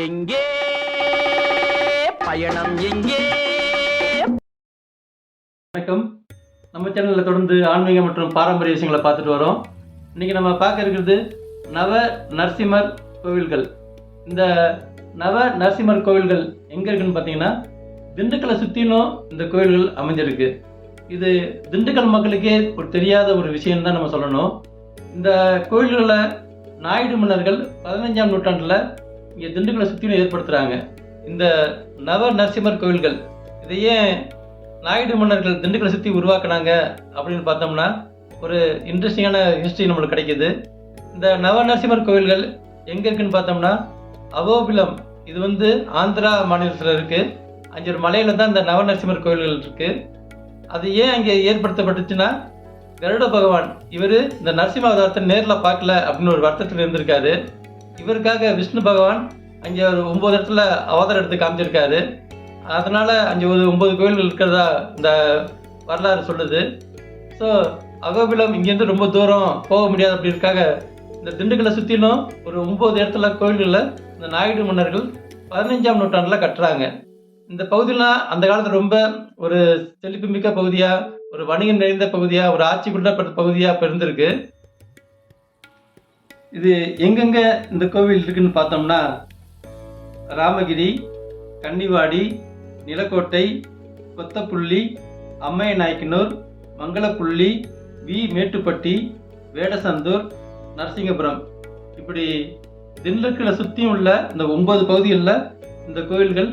எங்கே? பயணம் எங்கே? வணக்கம். நம்ம சேனலில் தொடர்ந்து ஆன்மீக மற்றும் பாரம்பரிய விஷயங்களை பார்த்துட்டு வரோம். இன்னைக்கு நம்ம பார்க்க இருக்கிறது நவ நரசிம்மர் கோவில்கள். இந்த நவ நரசிம்மர் கோவில்கள் எங்கே இருக்குன்னு பார்த்தீங்கன்னா திண்டுக்கலை சுற்றிலும் இந்த கோவில்கள் அமைஞ்சிருக்கு. இது திண்டுக்கல் மக்களுக்கே ஒரு தெரியாத ஒரு விஷயம் தான் நம்ம சொல்லணும். இந்த கோயில்களில் நாயுடு மன்னர்கள் பதினஞ்சாம் நூற்றாண்டில் இங்கே திண்டுக்கலை சுற்றிலும் ஏற்படுத்துகிறாங்க இந்த நவ நரசிம்மர் கோவில்கள் இதை ஏன் நாயுடு மன்னர்கள் திண்டுக்கலை சுற்றி உருவாக்குனாங்க அப்படின்னு பார்த்தோம்னா ஒரு இன்ட்ரெஸ்டிங்கான ஹிஸ்ட்ரி நம்மளுக்கு கிடைக்குது. இந்த நவ நரசிம்மர் கோவில்கள் எங்கே இருக்குன்னு பார்த்தோம்னா அவோபிலம் இது வந்து ஆந்திரா மாநிலத்தில் இருக்குது அஞ்சு ஒரு மலையில் தான் இந்த நவ நரசிம்மர் கோவில்கள் இருக்குது அது ஏன் அங்கே ஏற்படுத்தப்பட்டுச்சுன்னா கருட பகவான் இவர் இந்த நரசிம்ம அவதாரத்தை நேரில் பார்க்கல அப்படின்னு ஒரு வருத்தத்தில் இருந்திருக்காரு. இவருக்காக விஷ்ணு பகவான் அங்கே ஒரு ஒம்பது இடத்துல அவதாரம் எடுத்து காமிச்சிருக்காரு. அதனால் அஞ்சு ஒரு ஒம்பது கோயில்கள் இருக்கிறதா இந்த வரலாறு சொல்லுது. ஸோ அகோபிலம் இங்கேருந்து ரொம்ப தூரம் போக முடியாது அப்படின்றக்காக இந்த திண்டுக்கலை சுற்றிலும் ஒரு ஒம்பது இடத்துல கோயில்களில் இந்த நாயுடு மன்னர்கள் பதினஞ்சாம் நூற்றாண்டில் கட்டுறாங்க. இந்த பகுதியெலாம் அந்த காலத்தில் ரொம்ப ஒரு செழிப்புமிக்க பகுதியாக ஒரு வணிகம் நிறைந்த பகுதியாக ஒரு ஆட்சி கொண்டப்பட்ட பகுதியாக இப்போ இருந்திருக்கு இது எங்கெங்க இந்த கோவில் இருக்குன்னு பார்த்தோம்னா ராமகிரி கன்னிவாடி நிலக்கோட்டை கொத்தப்புள்ளி அம்மைய நாயக்கனூர் மங்களப்புள்ளி வி. மேட்டுப்பட்டி வேடசந்தூர் நரசிங்கபுரம். இப்படி திண்டுக்கலை சுற்றியும் உள்ள இந்த ஒன்பது பகுதிகளில் இந்த கோயில்கள்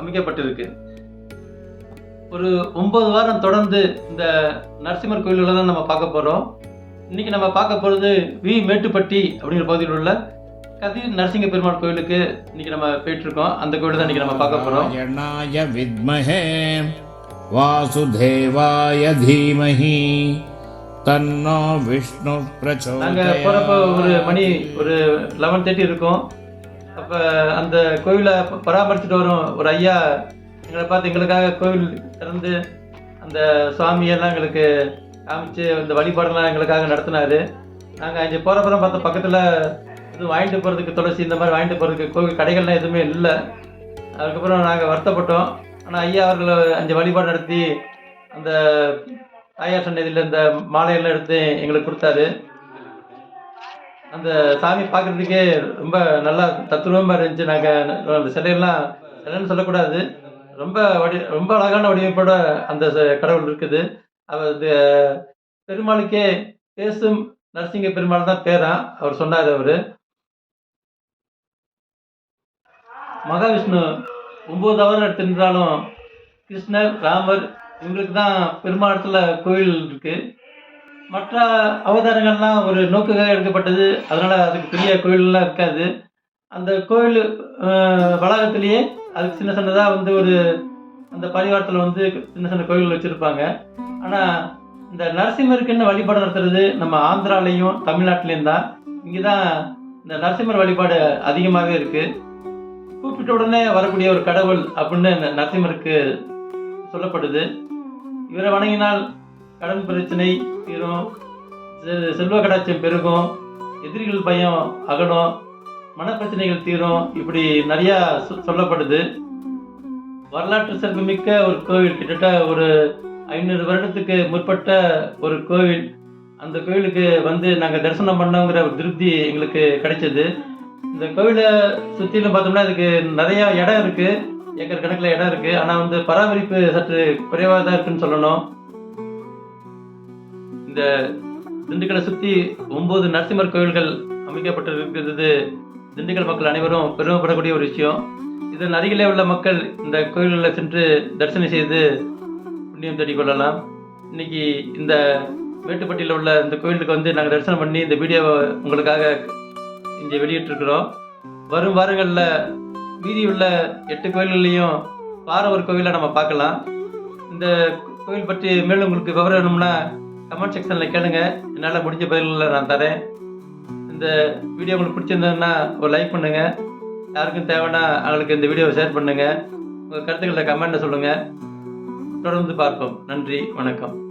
அமைக்கப்பட்டிருக்கு. ஒரு ஒன்பது வாரம் தொடர்ந்து இந்த நரசிம்மர் கோயில்களை தான் நம்ம பார்க்க போகிறோம் இன்றைக்கி நம்ம பார்க்க போகிறது வி. மேட்டுப்பட்டி அப்படிங்கிற பகுதியில் உள்ள கதிர் நரசிங்க பெருமாள் கோயிலுக்கு இன்னைக்கு நம்ம போயிட்டு இருக்கோம் அந்த கோயில் தான் இன்னைக்கு நம்ம பார்க்க போகிறோம் எண்ணாய வித்மஹே வாசுதேவாய தீமஹி தன்னோ விஷ்ணு பிரச்சோ நாங்கள் போகிறப்ப ஒரு மணி ஒரு லெவன் தேர்ட்டி இருக்கும். அப்போ அந்த கோவிலை பராமரிச்சுட்டு வரும். ஒரு ஐயா எங்களை பார்த்து எங்களுக்காக கோவில் திறந்து அந்த சுவாமியெல்லாம் எங்களுக்கு காமிச்சு இந்த வழிபாடெல்லாம் எங்களுக்காக நடத்தினாரு. நாங்கள் அங்கே போகிறப்பறம் பார்த்த பக்கத்தில் எதுவும் வாங்கிட்டு போகிறதுக்கு துளசி இந்த மாதிரி வாங்கிட்டு போகிறதுக்கு கோவில் கடைகள்லாம் எதுவுமே இல்லை. அதுக்கப்புறம் நாங்கள் வருத்தப்பட்டோம். ஆனால் ஐயா அவர்கள் அஞ்சு வழிபாடு நடத்தி அந்த தாயார் சன்னதியில் இந்த மாலையெல்லாம் எடுத்து எங்களுக்கு கொடுத்தாரு. அந்த சாமி பார்க்குறதுக்கே ரொம்ப நல்லா தத்துரூபமாக இருந்துச்சு. நாங்கள் அந்த சிலையெல்லாம் சிலைன்னு சொல்லக்கூடாது. ரொம்ப வடி ரொம்ப அழகான வடிவமைப்போட அந்த ச- கடவுள் இருக்குது. அவர் பெருமாளுக்கே பேசும் நரசிங்க பெருமாள் தான் பேரா. அவர் சொன்னார் அவர். மகாவிஷ்ணு ஒன்பது அவர் எடுத்திருந்தாலும் கிருஷ்ணர் ராமர் இவங்களுக்கு தான் பெருமாளத்தில் கோயில் இருக்கு. மற்ற அவதாரங்கள்லாம் ஒரு நோக்குக்காக எடுக்கப்பட்டது. அதனால அதுக்கு பெரிய கோயிலெலாம் இருக்காது. அந்த கோயில் வளாகத்திலேயே அதுக்கு சின்ன சின்னதாக வந்து ஒரு அந்த பரிவாரத்தில் வந்து சின்ன சின்ன கோயில்கள் வச்சுருப்பாங்க. ஆனால் இந்த நரசிம்மருக்குன்னு வழிபாடு நடத்துறது? நம்ம ஆந்திராலையும் தமிழ்நாட்டிலையும் தான். இங்கே தான் இந்த நரசிம்மர் வழிபாடு அதிகமாகவே இருக்குது கூப்பிட்ட உடனே வரக்கூடிய ஒரு கடவுள் அப்படின்னு இந்த நரசிம்மருக்கு சொல்லப்படுது. இவரை வணங்கினால் கடன் பிரச்சனை தீரும். செல்வ கடாட்சியம் பெருகும். எதிரிகள் பயம் அகலும். மனப்பிரச்சனைகள் தீரும். இப்படி நிறையா சொல்லப்படுது. வரலாற்று சிறப்புமிக்க ஒரு கோவில். கிட்டத்தட்ட ஒரு ஐநூறு வருடத்துக்கு முற்பட்ட ஒரு கோவில். அந்த கோவிலுக்கு வந்து நாங்கள் தரிசனம் பண்ணோங்கிற ஒரு திருப்தி எங்களுக்கு கிடைச்சது. இந்த கோவிலை சுற்றிலும் பார்த்தோம்னா இதுக்கு நிறையா இடம் இருக்குது ஏக்கர் கணக்கில் இடம் இருக்குது ஆனால் வந்து பராமரிப்பு சற்று குறைவாக தான் இருக்குன்னு சொல்லணும். இந்த திண்டுக்கலை சுற்றி ஒம்பது நரசிம்மர் கோவில்கள் அமைக்கப்பட்டிருக்கிறது. திண்டுக்கல் மக்கள் அனைவரும் பெருமைப்படக்கூடிய ஒரு விஷயம். இதன் அருகிலே உள்ள மக்கள் இந்த கோயில்களில் சென்று தரிசனம் செய்து புண்ணியம் தேடிக் கொள்ளலாம். இன்னைக்கு இந்த மேட்டுப்பட்டியில் உள்ள இந்த கோயிலுக்கு வந்து நாங்கள் தரிசனம் பண்ணி இந்த வீடியோவை உங்களுக்காக இங்கே வெளியிட்டிருக்கிறோம். வரும் வாரங்களில் மீதி உள்ள எட்டு கோயில்கள்லையும் வார ஒரு கோவிலை நம்ம பார்க்கலாம். இந்த கோவில் பற்றி மேலும் உங்களுக்கு விவரம் வேணும்னா கமெண்ட் செக்ஷனில் கேளுங்க. என்னால் முடிஞ்ச பதில்களை நான் தரேன். இந்த வீடியோ உங்களுக்கு பிடிச்சிருந்ததுன்னா ஒரு லைக் பண்ணுங்கள் யாருக்கும் தேவைன்னா அவங்களுக்கு இந்த வீடியோவை ஷேர் பண்ணுங்கள் உங்கள் கருத்துக்களை கமெண்ட்டில் சொல்லுங்கள் தொடர்ந்து பார்ப்போம். நன்றி வணக்கம்.